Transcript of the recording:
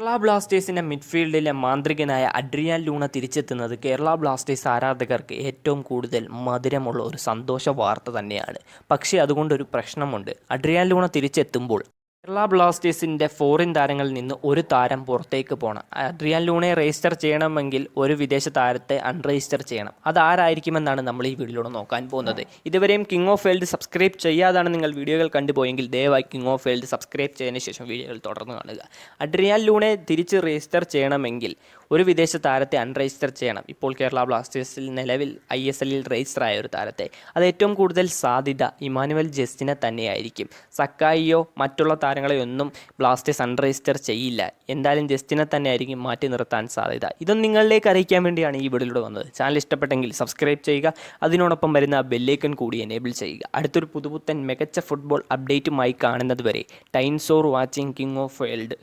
കേരള ബ്ലാസ്റ്റേഴ്സിന്റെ മിഡ്ഫീൽഡിലെ മാന്ത്രികനായ അഡ്രിയാൻ ലൂണ തിരിച്ചെത്തുന്നത് കേരള ബ്ലാസ്റ്റേഴ്സ് ആരാധകർക്ക് ഏറ്റവും കൂടുതൽ മധുരമുള്ള ഒരു സന്തോഷ വാർത്ത തന്നെയാണ്. പക്ഷേ അതുകൊണ്ടൊരു പ്രശ്നമുണ്ട്. അഡ്രിയാൻ ലൂണ തിരിച്ചെത്തുമ്പോൾ കേരള ബ്ലാസ്റ്റേഴ്സിന്റെ ഫോറിൻ താരങ്ങളിൽ നിന്ന് ഒരു താരം പുറത്തേക്ക് പോകണം അഡ്രിയാൻ ലൂണെ രജിസ്റ്റർ ചെയ്യണമെങ്കിൽ ഒരു വിദേശ താരത്തെ അൺരജിസ്റ്റർ ചെയ്യണം. അതാരായിരിക്കുമെന്നാണ് നമ്മൾ ഈ വീഡിയോയിലൂടെ നോക്കാൻ പോകുന്നത്. ഇതുവരെയും കിങ് ഓഫ് വേൾഡ് സബ്സ്ക്രൈബ് ചെയ്യാതാണ് നിങ്ങൾ വീഡിയോകൾ കണ്ടുപോയെങ്കിൽ ദയവായി കിങ് ഓഫ് വേൾഡ് സബ്സ്ക്രൈബ് ചെയ്തതിന് ശേഷം വീഡിയോകൾ തുടർന്ന് കാണുക. അഡ്രിയാൻ ലൂണെ തിരിച്ച് രജിസ്റ്റർ ചെയ്യണമെങ്കിൽ ഒരു വിദേശ താരത്തെ അൺരജിസ്റ്റർ ചെയ്യണം. ഇപ്പോൾ കേരള ബ്ലാസ്റ്റേഴ്സിൽ നിലവിൽ ഐ എസ് എല്ലിൽ രജിസ്റ്റർ ആയ ഒരു താരത്തെ. അത് ഏറ്റവും കൂടുതൽ സാധ്യത ഇമാനുവൽ ജസ്റ്റിനെ തന്നെയായിരിക്കും. സക്കായിയോ മറ്റുള്ള താരങ്ങളെയൊന്നും ബ്ലാസ്റ്റേഴ്സ് അൺരജിസ്റ്റർ ചെയ്യില്ല. എന്തായാലും ജസ്റ്റിനെ തന്നെയായിരിക്കും മാറ്റി നിർത്താൻ സാധ്യത. ഇതൊന്നും നിങ്ങളിലേക്ക് അറിയിക്കാൻ വേണ്ടിയാണ് ഈ വീഡിയോയിലൂടെ വന്നത്. ചാനൽ ഇഷ്ടപ്പെട്ടെങ്കിൽ സബ്സ്ക്രൈബ് ചെയ്യുക. അതിനോടൊപ്പം വരുന്ന ബെല്ലേക്കൺ കൂടി എനേബിൾ ചെയ്യുക. അടുത്തൊരു പുതുപുത്തൻ മികച്ച ഫുട്ബോൾ അപ്ഡേറ്റുമായി കാണുന്നത് വരെ. Times or watching king of world